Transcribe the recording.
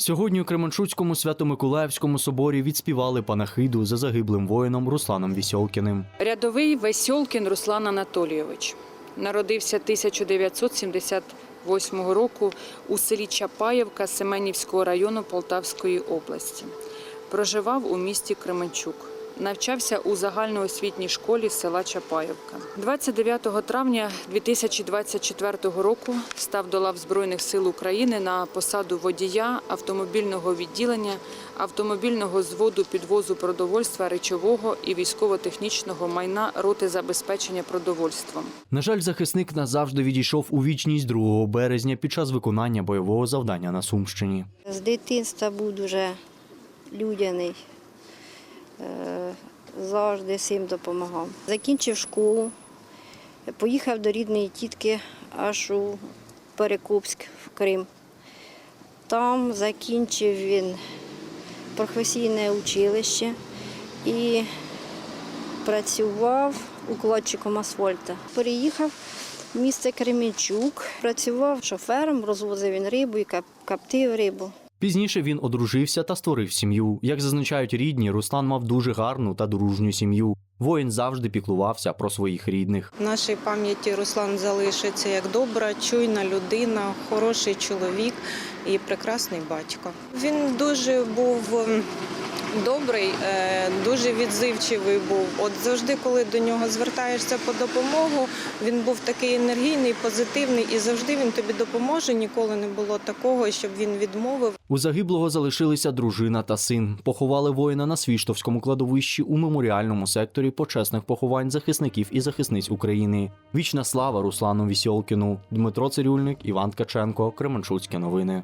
Сьогодні у Кременчуцькому свято-миколаївському соборі відспівали панахиду за загиблим воїном Русланом Вісьолкіним. Рядовий Весьолкін Руслан Анатолійович народився 1978 року у селі Чапаєвка Семенівського району Полтавської області. Проживав у місті Кременчук. Навчався у загальноосвітній школі села Чапаєвка. 29 травня 2024 року став до лав Збройних сил України на посаду водія автомобільного відділення автомобільного зводу підвозу продовольства речового і військово-технічного майна роти забезпечення продовольством. На жаль, захисник назавжди відійшов у вічність 2 березня під час виконання бойового завдання на Сумщині. З дитинства був дуже людяний, завжди всім допомагав. Закінчив школу, поїхав до рідної тітки аж у Перекопськ в Крим. Там закінчив він професійне училище і працював укладчиком асфальта. Переїхав в місто Кременчук, працював шофером, розвозив він рибу і кап- коптив рибу. Пізніше він одружився та створив сім'ю. Як зазначають рідні, Руслан мав дуже гарну та дружню сім'ю. Воїн завжди піклувався про своїх рідних. В нашій пам'яті Руслан залишиться як добра, чуйна людина, хороший чоловік і прекрасний батько. Він дуже був ем, добрий, е, дуже відзивчивий був. От завжди, коли до нього звертаєшся по допомогу, він був такий енергійний, позитивний і завжди він тобі допоможе. Ніколи не було такого, щоб він відмовив. У загиблого залишилися дружина та син. Поховали воїна на Свіштовському кладовищі у меморіальному секторі почесних поховань захисників і захисниць України. Вічна слава Руслану Вісьолкіну, Дмитро Цирюльник, Іван Ткаченко, Кременчуцькі новини.